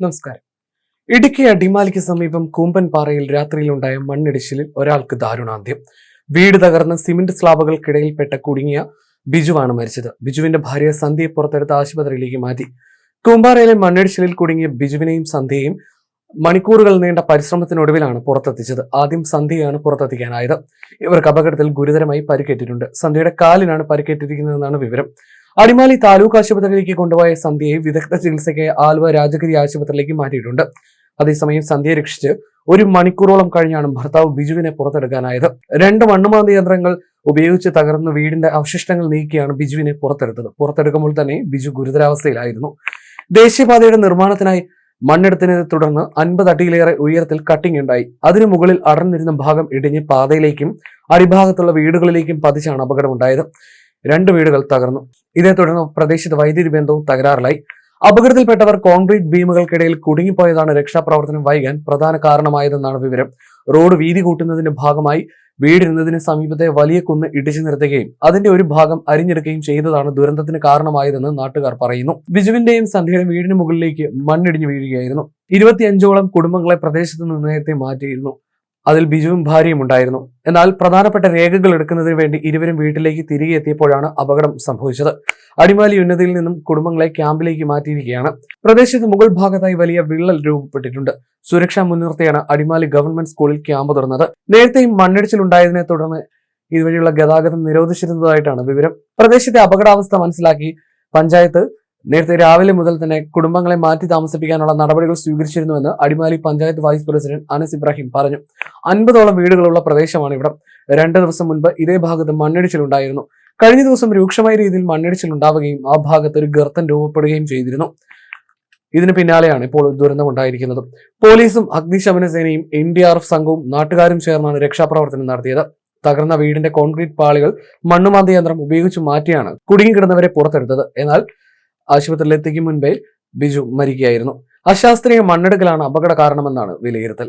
നമസ്കാരം. ഇടുക്കി അടിമാലിക്ക് സമീപം കൂമ്പൻപാറയിൽ രാത്രിയിലുണ്ടായ മണ്ണിടിച്ചിലിൽ ഒരാൾക്ക് ദാരുണാന്ത്യം. വീട് തകർന്ന സിമന്റ് സ്ലാബുകൾക്കിടയിൽപ്പെട്ട കുടുങ്ങിയ ബിജുവാണ് മരിച്ചത്. ബിജുവിന്റെ ഭാര്യ സന്ധ്യയെ പുറത്തെടുത്ത് ആശുപത്രിയിലേക്ക് മാറ്റി. കൂമ്പാറയിലെ മണ്ണിടിച്ചിലിൽ കുടുങ്ങിയ ബിജുവിനെയും സന്ധ്യയെയും മണിക്കൂറുകൾ നീണ്ട പരിശ്രമത്തിനൊടുവിലാണ് പുറത്തെത്തിച്ചത്. ആദ്യം സന്ധ്യയാണ് പുറത്തെത്തിക്കാനായത്. ഇവർക്ക് അപകടത്തിൽ ഗുരുതരമായി പരിക്കേറ്റിട്ടുണ്ട്. സന്ധ്യയുടെ കാലിനാണ് പരിക്കേറ്റിരിക്കുന്നതെന്നാണ് വിവരം. അടിമാലി താലൂക്ക് ആശുപത്രിയിലേക്ക് കൊണ്ടുപോയ സന്ധ്യയെ വിദഗ്ധ ചികിത്സയ്ക്ക് ആലുവ രാജഗിരി ആശുപത്രിയിലേക്ക് മാറ്റിയിട്ടുണ്ട്. അതേസമയം സന്ധ്യയെ രക്ഷിച്ച് ഒരു മണിക്കൂറോളം കഴിഞ്ഞാണ് ഭർത്താവ് ബിജുവിനെ പുറത്തെടുക്കാനായത്. രണ്ട് മണ്ണുമാന്തി യന്ത്രങ്ങൾ ഉപയോഗിച്ച് തകർന്ന് വീടിന്റെ അവശിഷ്ടങ്ങൾ നീക്കിയാണ് ബിജുവിനെ പുറത്തെടുത്തത്. പുറത്തെടുക്കുമ്പോൾ തന്നെ ബിജു ഗുരുതരാവസ്ഥയിലായിരുന്നു. ദേശീയപാതയുടെ നിർമ്മാണത്തിനായി മണ്ണെടുത്തിനെ തുടർന്ന് അൻപത് അടിയിലേറെ ഉയരത്തിൽ കട്ടിംഗ് ഉണ്ടായി. അതിനു മുകളിൽ അടർന്നിരുന്ന ഭാഗം ഇടിഞ്ഞ് പാതയിലേക്കും അടിഭാഗത്തുള്ള വീടുകളിലേക്കും പതിച്ചാണ് അപകടമുണ്ടായത്. രണ്ട് വീടുകൾ തകർന്നു. ഇതേ തുടർന്ന് പ്രദേശത്ത് വൈദ്യുതി ബന്ധവും തകരാറിലായി. അപകടത്തിൽപ്പെട്ടവർ കോൺക്രീറ്റ് ബീമുകൾക്കിടയിൽ കുടുങ്ങിപ്പോയതാണ് രക്ഷാപ്രവർത്തനം വൈകാൻ പ്രധാന കാരണമായതെന്നാണ് വിവരം. റോഡ് വീതി കൂട്ടുന്നതിന്റെ ഭാഗമായി വീടിരുന്നതിന് സമീപത്തെ വലിയ കുന്ന് ഇടിച്ചു നിർത്തുകയും അതിന്റെ ഒരു ഭാഗം അരിഞ്ഞെടുക്കുകയും ചെയ്തതാണ് ദുരന്തത്തിന് കാരണമായതെന്ന് നാട്ടുകാർ പറയുന്നു. ബിജുവിന്റെയും സന്ധ്യയുടെ വീടിന് മുകളിലേക്ക് മണ്ണിടിഞ്ഞു വീഴുകയായിരുന്നു. ഇരുപത്തിയഞ്ചോളം കുടുംബങ്ങളെ പ്രദേശത്ത് നിന്ന് നേരത്തെ മാറ്റിയിരുന്നു. അതിൽ ബിജുവും ഭാര്യയും ഉണ്ടായിരുന്നു. എന്നാൽ പ്രധാനപ്പെട്ട രേഖകൾ എടുക്കുന്നതിന് വേണ്ടി ഇരുവരും വീട്ടിലേക്ക് തിരികെ എത്തിയപ്പോഴാണ് അപകടം സംഭവിച്ചത്. അടിമാലി ഉന്നതിയിൽ നിന്നും കുടുംബങ്ങളെ ക്യാമ്പിലേക്ക് മാറ്റിയിരിക്കുകയാണ്. പ്രദേശത്ത് മുകൾ ഭാഗത്തായി വലിയ വിള്ളൽ രൂപപ്പെട്ടിട്ടുണ്ട്. സുരക്ഷാ മുൻനിർത്തിയാണ് അടിമാലി ഗവൺമെന്റ് സ്കൂളിൽ ക്യാമ്പ് തുറന്നത്. നേരത്തെയും മണ്ണിടിച്ചിലുണ്ടായതിനെ തുടർന്ന് ഇതുവഴിയുള്ള ഗതാഗതം നിരോധിച്ചിരുന്നതായിട്ടാണ് വിവരം. പ്രദേശത്തെ അപകടാവസ്ഥ മനസ്സിലാക്കി പഞ്ചായത്ത് നേരത്തെ രാവിലെ മുതൽ തന്നെ കുടുംബങ്ങളെ മാറ്റി താമസിപ്പിക്കാനുള്ള നടപടികൾ സ്വീകരിച്ചിരുന്നുവെന്ന് അടിമാലി പഞ്ചായത്ത് വൈസ് പ്രസിഡന്റ് അനസ് ഇബ്രാഹിം പറഞ്ഞു. അൻപതോളം വീടുകളുള്ള പ്രദേശമാണ് ഇവിടം. രണ്ട് ദിവസം മുൻപ് ഇതേ ഭാഗത്ത് മണ്ണിടിച്ചിലുണ്ടായിരുന്നു. കഴിഞ്ഞ ദിവസം രൂക്ഷമായ രീതിയിൽ മണ്ണിടിച്ചിൽ ഉണ്ടാവുകയും ആ ഭാഗത്ത് ഒരു ഗർത്തം രൂപപ്പെടുകയും ചെയ്തിരുന്നു. ഇതിന് പിന്നാലെയാണ് ഇപ്പോൾ ദുരന്തമുണ്ടായിരിക്കുന്നത്. പോലീസും അഗ്നിശമന സേനയും എൻ ഡി ആർ എഫ് സംഘവും നാട്ടുകാരും ചേർന്നാണ് രക്ഷാപ്രവർത്തനം നടത്തിയത്. തകർന്ന വീടിന്റെ കോൺക്രീറ്റ് പാളികൾ മണ്ണുമാന്തി യന്ത്രം ഉപയോഗിച്ച് മാറ്റിയാണ് കുടുങ്ങിക്കിടന്നവരെ പുറത്തെടുത്തത്. എന്നാൽ ആശുപത്രിയിൽ എത്തിക്കും മുൻപേ ബിജു മരിക്കുകയായിരുന്നു. അശാസ്ത്രീയ മണ്ണെടുക്കലാണ് അപകട കാരണമെന്നാണ് വിലയിരുത്തൽ.